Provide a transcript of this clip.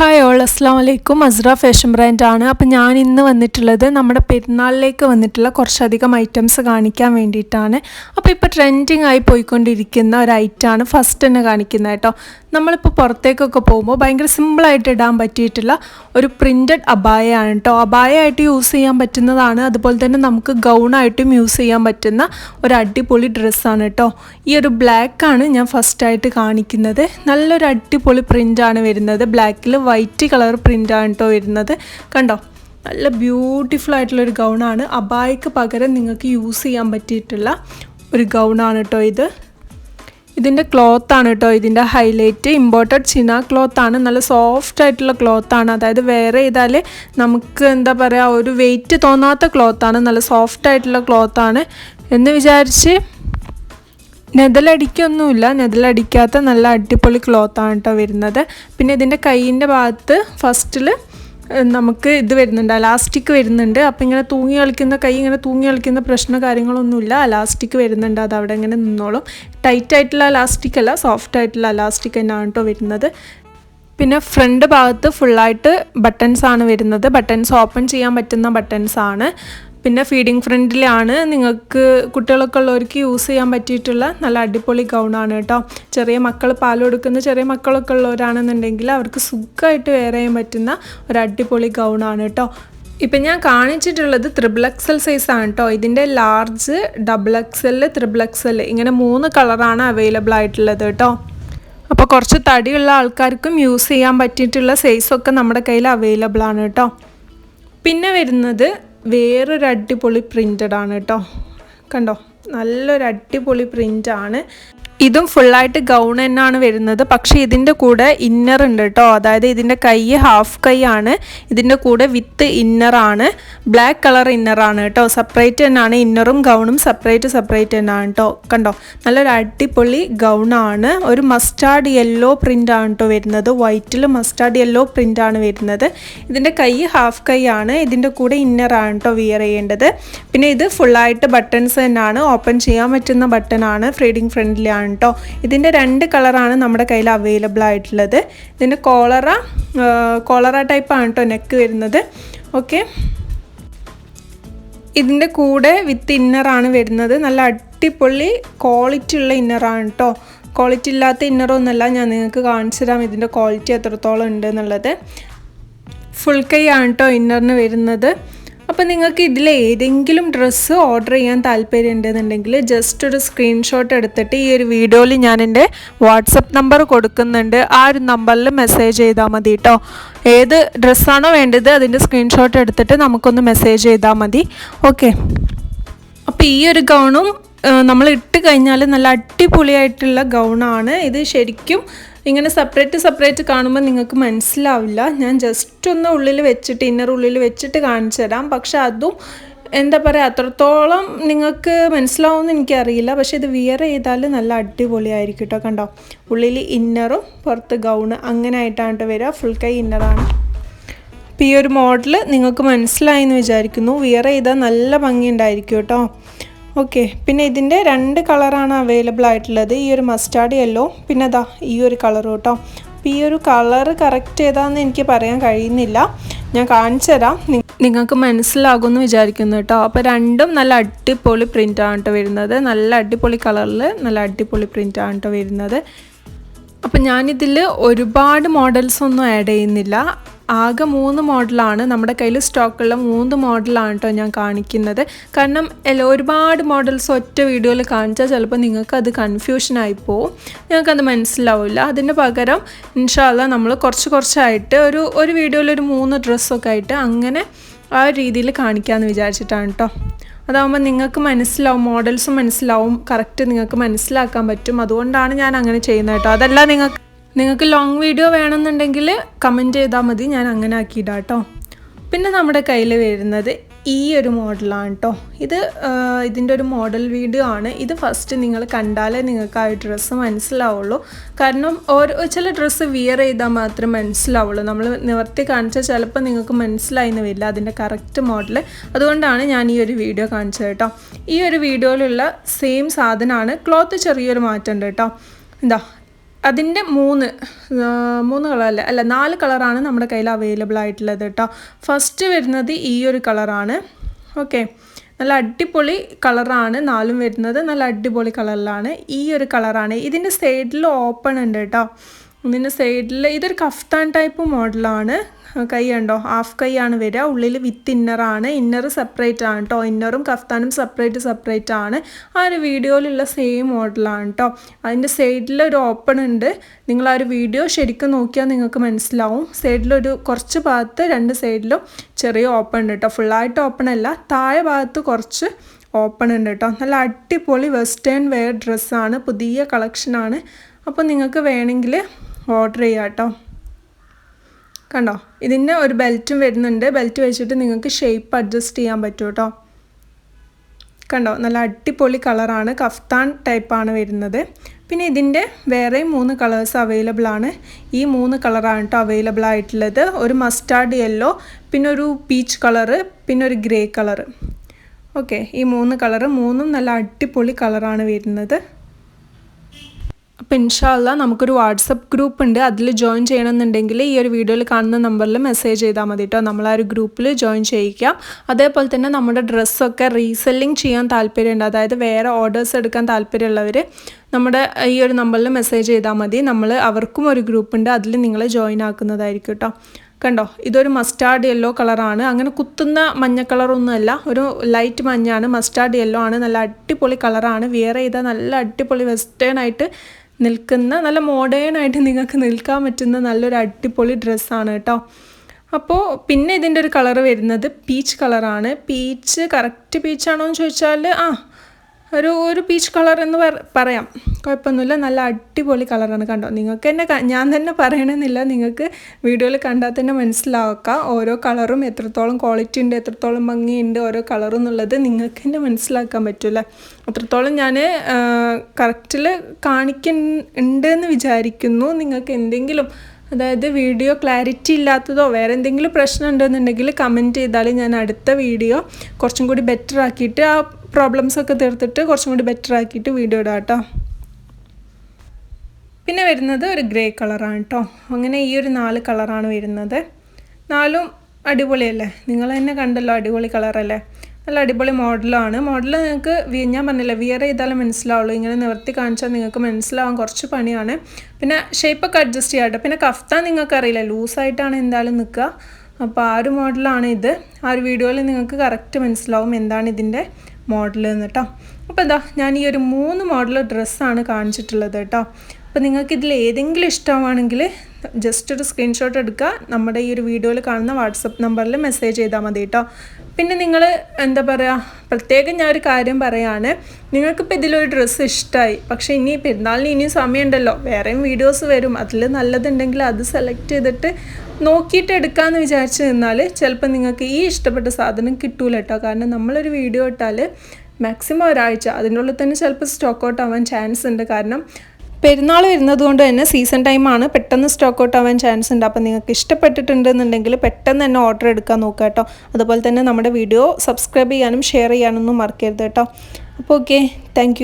Hi all അസ്സാം വലൈക്കും അസ്ര fashion ബ്രാൻഡാണ് അപ്പം ഞാൻ ഇന്ന് വന്നിട്ടുള്ളത് നമ്മുടെ പെരുന്നാളിലേക്ക് വന്നിട്ടുള്ള കുറച്ചധികം ഐറ്റംസ് കാണിക്കാൻ വേണ്ടിയിട്ടാണ്. അപ്പോൾ ഇപ്പോൾ ട്രെൻഡിങ് ആയി പോയിക്കൊണ്ടിരിക്കുന്ന ഒരു ഐറ്റമാണ് ഫസ്റ്റ് തന്നെ കാണിക്കുന്നത് കേട്ടോ. നമ്മളിപ്പോൾ പുറത്തേക്കൊക്കെ പോകുമ്പോൾ ഭയങ്കര സിമ്പിളായിട്ട് ഇടാൻ പറ്റിയിട്ടുള്ള ഒരു പ്രിന്റഡ് അബായയാണ് കേട്ടോ. അബായയായിട്ട് യൂസ് ചെയ്യാൻ പറ്റുന്നതാണ്. അതുപോലെ തന്നെ നമുക്ക് ഗൗണായിട്ടും യൂസ് ചെയ്യാൻ പറ്റുന്ന ഒരു അടിപൊളി ഡ്രസ്സാണ് കേട്ടോ. ഈ ഒരു ബ്ലാക്കാണ് ഞാൻ ഫസ്റ്റായിട്ട് കാണിക്കുന്നത്. നല്ലൊരു അടിപൊളി പ്രിന്റാണ് വരുന്നത്. ബ്ലാക്കിൽ വൈറ്റ് കളർ പ്രിന്റാണ് കേട്ടോ വരുന്നത്. കണ്ടോ? നല്ല ബ്യൂട്ടിഫുൾ ആയിട്ടുള്ളൊരു ഗൗണാണ് അബായക്ക് പകരം നിങ്ങൾക്ക് യൂസ് ചെയ്യാൻ പറ്റിയിട്ടുള്ള ഒരു ഗൗണാണ് കേട്ടോ ഇത്. ഇതിന്റെ ക്ലോത്താണ് കേട്ടോ ഇതിന്റെ ഹൈലൈറ്റ് ഇമ്പോർട്ടഡ് ചിന ക്ലോത്താണ് നല്ല സോഫ്റ്റ് ആയിട്ടുള്ള ക്ലോത്താണ് അതായത് വേറെ ചെയ്താൽ നമുക്ക് എന്താ പറയുക ഒരു വെയിറ്റ് തോന്നാത്ത ക്ലോത്താണ് നല്ല സോഫ്റ്റ് ആയിട്ടുള്ള ക്ലോത്താണ് എന്ന് വിചാരിച്ച് നെതലടിക്കൊന്നുമില്ല. നെതലടിക്കാത്ത നല്ല അടിപൊളി ക്ലോത്താണ് കേട്ടോ വരുന്നത്. പിന്നെ ഇതിന്റെ കൈയിന്റെ ഭാഗത്ത് ഫസ്റ്റിൽ നമുക്ക് ഇത് വരുന്നുണ്ട്. അലാസ്റ്റിക് വരുന്നുണ്ട്. അപ്പം ഇങ്ങനെ തൂങ്ങി കളിക്കുന്ന കൈ ഇങ്ങനെ തൂങ്ങി കളിക്കുന്ന പ്രശ്ന കാര്യങ്ങളൊന്നുമില്ല. അലാസ്റ്റിക് വരുന്നുണ്ട്. അത് അവിടെ ഇങ്ങനെ നിന്നോളും. ടൈറ്റ് ആയിട്ടുള്ള അലാസ്റ്റിക് അല്ല സോഫ്റ്റ് ആയിട്ടുള്ള അലാസ്റ്റിക് തന്നെയാണ് കേട്ടോ വരുന്നത്. പിന്നെ ഫ്രണ്ട് ഭാഗത്ത് ഫുള്ളായിട്ട് ബട്ടൺസ് ആണ് വരുന്നത്. ബട്ടൺസ് ഓപ്പൺ ചെയ്യാൻ പറ്റുന്ന ബട്ടൺസ് ആണ്. പിന്നെ ഫീഡിങ് ഫ്രണ്ടിലാണ് നിങ്ങൾക്ക് കുട്ടികളൊക്കെ ഉള്ളവർക്ക് യൂസ് ചെയ്യാൻ പറ്റിയിട്ടുള്ള നല്ല അടിപൊളി ഗൗണാണ് കേട്ടോ. ചെറിയ മക്കൾ പാൽ കൊടുക്കുന്ന ചെറിയ മക്കളൊക്കെ ഉള്ളവരാണെന്നുണ്ടെങ്കിൽ അവർക്ക് സുഖമായിട്ട് വെയർ ചെയ്യാൻ പറ്റുന്ന ഒരു അടിപൊളി ഗൗണാണ് കേട്ടോ. ഇപ്പം ഞാൻ കാണിച്ചിട്ടുള്ളത് ത്രിബിൾ എക്സൽ സൈസാണ് കേട്ടോ. ഇതിന്റെ large double XL triple XL ഇങ്ങനെ മൂന്ന് കളറാണ് അവൈലബിൾ ആയിട്ടുള്ളത് കേട്ടോ. അപ്പോൾ കുറച്ച് തടിയുള്ള ആൾക്കാർക്കും യൂസ് ചെയ്യാൻ പറ്റിയിട്ടുള്ള സൈസൊക്കെ നമ്മുടെ കയ്യിൽ അവൈലബിൾ ആണ് കേട്ടോ. പിന്നെ വരുന്നത് വേറൊരു അടിപൊളി പ്രിന്റഡ് ആണ് കേട്ടോ. കണ്ടോ? നല്ലൊരു അടിപൊളി പ്രിന്റാണ് ഇതും ഫുള്ളായിട്ട് ഗൗൺ തന്നെയാണ് വരുന്നത്. പക്ഷേ ഇതിന്റെ കൂടെ ഇന്നർ ഉണ്ട് കേട്ടോ. അതായത് ഇതിന്റെ കൈ ഹാഫ് കൈ ആണ്. ഇതിന്റെ കൂടെ വിത്ത് ഇന്നറാണ് ബ്ലാക്ക് കളർ ഇന്നറാണ് കേട്ടോ. സെപ്പറേറ്റ് തന്നെയാണ്. ഇന്നറും ഗൗണും സെപ്പറേറ്റ് സെപ്പറേറ്റ് തന്നെയാണ് കേട്ടോ. കണ്ടോ? നല്ലൊരു അടിപൊളി ഗൗണാണ് ഒരു മസ്റ്റാർഡ് യെല്ലോ പ്രിന്റ് ആണ് കേട്ടോ വരുന്നത്. വൈറ്റിൽ മസ്റ്റാർഡ് യെല്ലോ പ്രിന്റ് ആണ് വരുന്നത്. ഇതിന്റെ കൈ ഹാഫ് കൈ ആണ്. ഇതിന്റെ കൂടെ ഇന്നറാണ് കേട്ടോ വിയർ ചെയ്യേണ്ടത്. പിന്നെ ഇത് ഫുള്ളായിട്ട് ബട്ടൺസ് തന്നെയാണ്. ഓപ്പൺ ചെയ്യാൻ പറ്റുന്ന ബട്ടൺ ആണ്. ഫ്രീഡിങ് ഫ്രണ്ട്ലി ആണ്. കേട്ടോ. ഇതിന്റെ രണ്ട് കളറാണ് നമ്മുടെ കയ്യിൽ അവൈലബിൾ ആയിട്ടുള്ളത്. ഇതിന്റെ കോളറ കോളറ ടൈപ്പാണ് കേട്ടോ നെക്ക് വരുന്നത്. ഓക്കെ ഇതിന്റെ കൂടെ വിത്ത് ഇന്നറാണ് വരുന്നത്. നല്ല അടിപൊളി ക്വാളിറ്റി ഉള്ള ഇന്നറാണ് കേട്ടോ ക്വാളിറ്റി ഇല്ലാത്ത ഇന്നറൊന്നുമല്ല ഞാൻ നിങ്ങൾക്ക് കാണിച്ചു തരാം ഇതിന്റെ ക്വാളിറ്റി എത്രത്തോളം ഉണ്ട് എന്നുള്ളത്. ഫുൾ കൈ ആണ് കേട്ടോ ഇന്നറിന് വരുന്നത്. അപ്പോൾ നിങ്ങൾക്ക് ഇതിൽ ഏതെങ്കിലും ഡ്രസ്സ് ഓർഡർ ചെയ്യാൻ താല്പര്യം ഉണ്ടെന്നുണ്ടെങ്കിൽ ജസ്റ്റ് ഒരു സ്ക്രീൻഷോട്ട് എടുത്തിട്ട് ഈ ഒരു വീഡിയോയിൽ ഞാൻ എന്റെ വാട്സപ്പ് നമ്പർ കൊടുക്കുന്നുണ്ട്. ആ ഒരു നമ്പറിൽ മെസ്സേജ് ചെയ്താൽ മതി കേട്ടോ ഏത് ഡ്രസ്സാണോ വേണ്ടത് അതിന്റെ സ്ക്രീൻഷോട്ട് എടുത്തിട്ട് നമുക്കൊന്ന് മെസ്സേജ് ചെയ്താൽ മതി. ഓക്കെ അപ്പോൾ ഈ ഒരു ഗൗണും നമ്മൾ ഇട്ട് കഴിഞ്ഞാൽ നല്ല അടിപൊളിയായിട്ടുള്ള ഗൗണാണ് ഇത് ശരിക്കും ഇങ്ങനെ സെപ്പറേറ്റ് സെപ്പറേറ്റ് കാണുമ്പോൾ നിങ്ങൾക്ക് മനസ്സിലാവില്ല. ഞാൻ ജസ്റ്റ് ഒന്ന് ഉള്ളിൽ വെച്ചിട്ട് ഇന്നർ ഉള്ളിൽ വെച്ചിട്ട് കാണിച്ചു തരാം. പക്ഷെ അതും എന്താ പറയുക അത്രത്തോളം നിങ്ങൾക്ക് മനസ്സിലാവുമെന്ന് എനിക്കറിയില്ല. പക്ഷെ ഇത് വിയർ ചെയ്താൽ നല്ല അടിപൊളിയായിരിക്കും കേട്ടോ കണ്ടോ? ഉള്ളിൽ ഇന്നറും പുറത്ത് ഗൗണ് അങ്ങനെ ആയിട്ടാണ് വരിക. ഫുൾ കൈ ഇന്നറാണ് അപ്പോൾ ഈ ഒരു മോഡൽ നിങ്ങൾക്ക് മനസ്സിലായി എന്ന് വിചാരിക്കുന്നു. വിയർ ചെയ്താൽ നല്ല ഭംഗി ഉണ്ടായിരിക്കും കേട്ടോ ഓക്കെ പിന്നെ ഇതിന്റെ രണ്ട് കളറാണ് അവൈലബിൾ ആയിട്ടുള്ളത്. ഈ ഒരു മസ്റ്റാർഡ് യെല്ലോ പിന്നെ അതാ ഈ ഒരു കളർ കേട്ടോ. അപ്പോൾ ഈ ഒരു കളർ കറക്റ്റ് ഏതാണെന്ന് എനിക്ക് പറയാൻ കഴിയുന്നില്ല. ഞാൻ കാണിച്ചു തരാം. നിങ്ങൾക്ക് മനസ്സിലാകുമെന്ന് വിചാരിക്കുന്നു കേട്ടോ. അപ്പോൾ രണ്ടും നല്ല അടിപൊളി പ്രിന്റാണ് കേട്ടോ വരുന്നത്. നല്ല അടിപൊളി കളറിൽ നല്ല അടിപൊളി പ്രിന്റാണ് കേട്ടോ വരുന്നത്. അപ്പം ഞാനിതിൽ ഒരുപാട് മോഡൽസ് ഒന്നും ആഡ് ചെയ്യുന്നില്ല. ആകെ മൂന്ന് മോഡലാണ്. നമ്മുടെ കയ്യിൽ സ്റ്റോക്കുള്ള മൂന്ന് മോഡലാണ് കേട്ടോ ഞാൻ കാണിക്കുന്നത്. കാരണം എല്ലാ ഒരുപാട് മോഡൽസ് ഒറ്റ വീഡിയോയിൽ കാണിച്ചാൽ ചിലപ്പോൾ നിങ്ങൾക്ക് അത് കൺഫ്യൂഷനായി പോവും. നിങ്ങൾക്കത് മനസ്സിലാവില്ല അതിന് പകരം ഇൻഷാല്ല നമ്മൾ കുറച്ച് കുറച്ചായിട്ട് ഒരു ഒരു വീഡിയോയിൽ ഒരു മൂന്ന് ഡ്രസ്സൊക്കെ ആയിട്ട് അങ്ങനെ ആ രീതിയിൽ കാണിക്കാമെന്ന് വിചാരിച്ചിട്ടാണ് കേട്ടോ അതാകുമ്പോൾ നിങ്ങൾക്ക് മനസ്സിലാവും മോഡൽസ് മനസ്സിലാവും കറക്റ്റ് നിങ്ങൾക്ക് മനസ്സിലാക്കാൻ പറ്റും. അതുകൊണ്ടാണ് ഞാൻ അങ്ങനെ ചെയ്യുന്നത് കേട്ടോ അതല്ല നിങ്ങൾക്ക് നിങ്ങൾക്ക് ലോങ് വീഡിയോ വേണമെന്നുണ്ടെങ്കിൽ കമന്റ് ചെയ്താൽ മതി ഞാൻ അങ്ങനെ ആക്കിയിടാം കേട്ടോ പിന്നെ നമ്മുടെ കയ്യിൽ വരുന്നത് ഈ ഒരു മോഡലാണ് കേട്ടോ ഇത് ഇതിന്റെ ഒരു മോഡൽ വീഡിയോ ആണ്. ഇത് ഫസ്റ്റ് നിങ്ങൾ കണ്ടാലേ നിങ്ങൾക്ക് ആ ഡ്രസ്സ് മനസ്സിലാവുള്ളൂ. കാരണം ഓരോ ചില ഡ്രസ്സ് വിയർ ചെയ്താൽ മാത്രമേ മനസ്സിലാവുള്ളൂ. നമ്മൾ നിവർത്തി കാണിച്ചാൽ ചിലപ്പോൾ നിങ്ങൾക്ക് മനസ്സിലായിന്ന് വരില്ല അതിന്റെ കറക്റ്റ് മോഡൽ അതുകൊണ്ടാണ് ഞാൻ ഈ ഒരു വീഡിയോ കാണിച്ചത് കേട്ടോ ഈ ഒരു വീഡിയോയിലുള്ള സെയിം സാധനമാണ്. ക്ലോത്ത് ചെറിയൊരു മാറ്റം ഉണ്ട് കേട്ടോ എന്താ അതിന്റെ മൂന്ന് മൂന്ന് കളറല്ല? അല്ല നാല് കളറാണ് നമ്മുടെ കയ്യിൽ അവൈലബിൾ ആയിട്ടുള്ളത് കേട്ടോ ഫസ്റ്റ് വരുന്നത് ഈ ഒരു കളറാണ്. ഓക്കെ നല്ല അടിപൊളി കളറാണ് നാലും വരുന്നത്. നല്ല അടിപൊളി കളറിലാണ് ഈ ഒരു കളറാണ്. ഇതിന്റെ സൈഡിൽ ഓപ്പൺ ഉണ്ട് കേട്ടോ ഇതിന്റെ സൈഡിൽ ഇതൊരു കഫ്താൻ ടൈപ്പ് മോഡലാണ് കൈ ഉണ്ടോ ഹാഫ് കൈ ആണ് വരിക. ഉള്ളിൽ വിത്ത് ഇന്നറാണ് ഇന്നർ സെപ്പറേറ്റ് ആണ് കേട്ടോ ഇന്നറും കഫ്താനും സെപ്പറേറ്റ് സെപ്പറേറ്റ് ആണ്. ആ ഒരു വീഡിയോയിലുള്ള സെയിം മോഡലാണ് കേട്ടോ അതിന്റെ സൈഡിൽ ഒരു ഓപ്പൺ ഉണ്ട്. നിങ്ങൾ ആ ഒരു വീഡിയോ ശരിക്കും നോക്കിയാൽ നിങ്ങൾക്ക് മനസ്സിലാവും. സൈഡിലൊരു കുറച്ച് ഭാഗത്ത് രണ്ട് സൈഡിലും ചെറിയ ഓപ്പൺ ഉണ്ട് കേട്ടോ ഫുള്ളായിട്ട് ഓപ്പൺ അല്ല. താഴെ ഭാഗത്ത് കുറച്ച് ഓപ്പൺ ഉണ്ട് കേട്ടോ നല്ല അടിപൊളി വെസ്റ്റേൺ വെയർ ഡ്രസ്സാണ് പുതിയ കളക്ഷനാണ് അപ്പോൾ നിങ്ങൾക്ക് വേണമെങ്കിൽ ഓർഡർ ചെയ്യാം കേട്ടോ കണ്ടോ? ഇതിന് ഒരു ബെൽറ്റും വരുന്നുണ്ട്. ബെൽറ്റ് വെച്ചിട്ട് നിങ്ങൾക്ക് ഷേപ്പ് അഡ്ജസ്റ്റ് ചെയ്യാൻ പറ്റും കേട്ടോ കണ്ടോ? നല്ല അടിപൊളി കളറാണ് കഫ്താൻ ടൈപ്പാണ് വരുന്നത്. പിന്നെ ഇതിന്റെ വേറെയും മൂന്ന് കളേഴ്സ് അവൈലബിൾ ആണ്. ഈ മൂന്ന് കളറാണ് കേട്ടോ അവൈലബിൾ ആയിട്ടുള്ളത്. ഒരു മസ്റ്റാർഡ് യെല്ലോ പിന്നെ ഒരു പീച്ച് കളറ് പിന്നെ ഒരു ഗ്രേ കളറ് ഓക്കെ ഈ മൂന്ന് കളറ് മൂന്നും നല്ല അടിപൊളി കളറാണ് വരുന്നത്. അപ്പോൾ ഇൻഷാല്ല നമുക്കൊരു വാട്സപ്പ് ഗ്രൂപ്പ് ഉണ്ട് അതിൽ ജോയിൻ ചെയ്യണമെന്നുണ്ടെങ്കിൽ ഈ ഒരു വീഡിയോയിൽ കാണുന്ന നമ്പറിൽ മെസ്സേജ് ചെയ്താൽ മതി കേട്ടോ. നമ്മൾ ആ ഒരു ഗ്രൂപ്പിൽ ജോയിൻ ചെയ്യിക്കാം. അതേപോലെ തന്നെ നമ്മുടെ ഡ്രസ്സൊക്കെ റീസെല്ലിംഗ് ചെയ്യാൻ താല്പര്യമുണ്ട്. അതായത് വേറെ ഓർഡേഴ്സ് എടുക്കാൻ താല്പര്യമുള്ളവർ നമ്മുടെ ഈ ഒരു നമ്പറിൽ മെസ്സേജ് ചെയ്താൽ മതി. നമ്മൾ അവർക്കും ഒരു ഗ്രൂപ്പ് ഉണ്ട് അതിൽ നിങ്ങളെ ജോയിൻ ആക്കുന്നതായിരിക്കും കേട്ടോ. കണ്ടോ? ഇതൊരു മസ്റ്റാർഡ് യെല്ലോ കളറാണ് അങ്ങനെ കുത്തുന്ന മഞ്ഞ കളറൊന്നുമല്ല ഒരു ലൈറ്റ് മഞ്ഞാണ്. മസ്റ്റാർഡ് യെല്ലോ ആണ്. നല്ല അടിപൊളി കളറാണ് വിയർ ചെയ്താൽ നല്ല അടിപൊളി വെസ്റ്റേൺ ആയിട്ട് നിൽക്കുന്ന നല്ല മോഡേൺ ആയിട്ട് നിങ്ങൾക്ക് നിൽക്കാൻ പറ്റുന്ന നല്ലൊരു അടിപൊളി ഡ്രസ്സാണ് കേട്ടോ. അപ്പോൾ പിന്നെ ഇതിന്റെ ഒരു കളർ വരുന്നത് പീച്ച് കളറാണ് പീച്ച് കറക്റ്റ് പീച്ചാണോ എന്ന് ചോദിച്ചാൽ ആ ഒരു ഒരു പീച്ച് കളർ എന്ന് പറയാം. കുഴപ്പമൊന്നുമില്ല. നല്ല അടിപൊളി കളറാണ് കണ്ടോ. നിങ്ങൾക്ക് തന്നെ ഞാൻ തന്നെ പറയണമെന്നില്ല നിങ്ങൾക്ക് വീഡിയോയിൽ കണ്ടാൽ തന്നെ മനസ്സിലാക്കാം. ഓരോ കളറും എത്രത്തോളം ക്വാളിറ്റി ഉണ്ട് എത്രത്തോളം ഭംഗിയുണ്ട് ഓരോ കളറും എന്നുള്ളത് നിങ്ങൾക്ക് തന്നെ മനസ്സിലാക്കാൻ പറ്റില്ല? അത്രത്തോളം ഞാൻ കറക്റ്റിൽ കാണിക്കുന്നുണ്ട് എന്ന് വിചാരിക്കുന്നു. നിങ്ങൾക്ക് എന്തെങ്കിലും അതായത് വീഡിയോ ക്ലാരിറ്റി ഇല്ലാത്തതോ വേറെ എന്തെങ്കിലും പ്രശ്നം ഉണ്ടെന്നുണ്ടെങ്കിൽ കമന്റ് ചെയ്താൽ ഞാൻ അടുത്ത വീഡിയോ കുറച്ചും കൂടി ബെറ്റർ ആക്കിയിട്ട് ആ പ്രോബ്ലംസ് ഒക്കെ തീർത്തിട്ട് കുറച്ചും കൂടി ബെറ്റർ ആക്കിയിട്ട് വീഡിയോ ഇടാം കേട്ടോ. പിന്നെ വരുന്നത് ഒരു ഗ്രേ കളറാണ് കേട്ടോ അങ്ങനെ ഈ ഒരു നാല് കളറാണ് വരുന്നത്. നാലും അടിപൊളിയല്ലേ? നിങ്ങൾ തന്നെ കണ്ടല്ലോ അടിപൊളി കളറല്ലേ? നല്ല അടിപൊളി മോഡലാണ്. മോഡൽ നിങ്ങൾക്ക് ഞാൻ പറഞ്ഞില്ല വിയർ ചെയ്താലും മനസ്സിലാവുള്ളൂ. ഇങ്ങനെ നിവർത്തി കാണിച്ചാൽ നിങ്ങൾക്ക് മനസ്സിലാവാൻ കുറച്ച് പണിയാണ്. പിന്നെ ഷേപ്പൊക്കെ അഡ്ജസ്റ്റ് ചെയ്യാം കേട്ടോ പിന്നെ കഫ്താ നിങ്ങൾക്ക് അറിയില്ല ലൂസായിട്ടാണ് എന്തായാലും നിൽക്കുക. അപ്പോൾ ആ ഒരു മോഡലാണ് ഇത്. ആ ഒരു വീഡിയോയിൽ നിങ്ങൾക്ക് കറക്റ്റ് മനസ്സിലാവും എന്താണ് ഇതിന്റെ മോഡൽ എന്ന് കേട്ടോ അപ്പോൾ എന്താ ഞാൻ ഈ ഒരു മൂന്ന് മോഡൽ ഡ്രസ്സാണ് കാണിച്ചിട്ടുള്ളത് കേട്ടോ അപ്പോൾ നിങ്ങൾക്ക് ഇതിൽ ഏതെങ്കിലും ഇഷ്ടമാണെങ്കിൽ ജസ്റ്റ് ഒരു സ്ക്രീൻഷോട്ട് എടുക്കുക. നമ്മുടെ ഈ ഒരു വീഡിയോയിൽ കാണുന്ന വാട്സപ്പ് നമ്പറിൽ മെസ്സേജ് ചെയ്താൽ മതി കേട്ടോ പിന്നെ നിങ്ങൾ എന്താ പറയുക പ്രത്യേകം ഞാൻ ഒരു കാര്യം പറയാണ്. നിങ്ങൾക്കിപ്പോൾ ഇതിലൊരു ഡ്രസ്സ് ഇഷ്ടമായി പക്ഷേ ഇനി പെരുന്നാളിന് ഇനിയും സമയമുണ്ടല്ലോ. വേറെയും വീഡിയോസ് വരും. അതിൽ നല്ലതുണ്ടെങ്കിൽ അത് സെലക്ട് ചെയ്തിട്ട് നോക്കിയിട്ട് എടുക്കാമെന്ന് വിചാരിച്ചു നിന്നാൽ ചിലപ്പോൾ നിങ്ങൾക്ക് ഈ ഇഷ്ടപ്പെട്ട സാധനം കിട്ടൂല കേട്ടോ കാരണം നമ്മളൊരു വീഡിയോ ഇട്ടാൽ മാക്സിമം ഒരാഴ്ച. അതിനുള്ളിൽ തന്നെ ചിലപ്പോൾ സ്റ്റോക്ക് ഔട്ട് ആവാൻ ചാൻസ് ഉണ്ട്. കാരണം പെരുന്നാൾ വരുന്നത് കൊണ്ട് തന്നെ സീസൺ ടൈമാണ് പെട്ടെന്ന് സ്റ്റോക്ക് ഔട്ട് ആവാൻ ചാൻസ് ഉണ്ട്. അപ്പോൾ നിങ്ങൾക്ക് ഇഷ്ടപ്പെട്ടിട്ടുണ്ടെന്നുണ്ടെങ്കിൽ പെട്ടെന്ന് തന്നെ ഓർഡർ എടുക്കാൻ നോക്കുക കേട്ടോ. അതുപോലെ തന്നെ നമ്മുടെ വീഡിയോ സബ്സ്ക്രൈബ് ചെയ്യാനും ഷെയർ ചെയ്യാനൊന്നും മറക്കരുത് കേട്ടോ. അപ്പോൾ ഓക്കെ താങ്ക്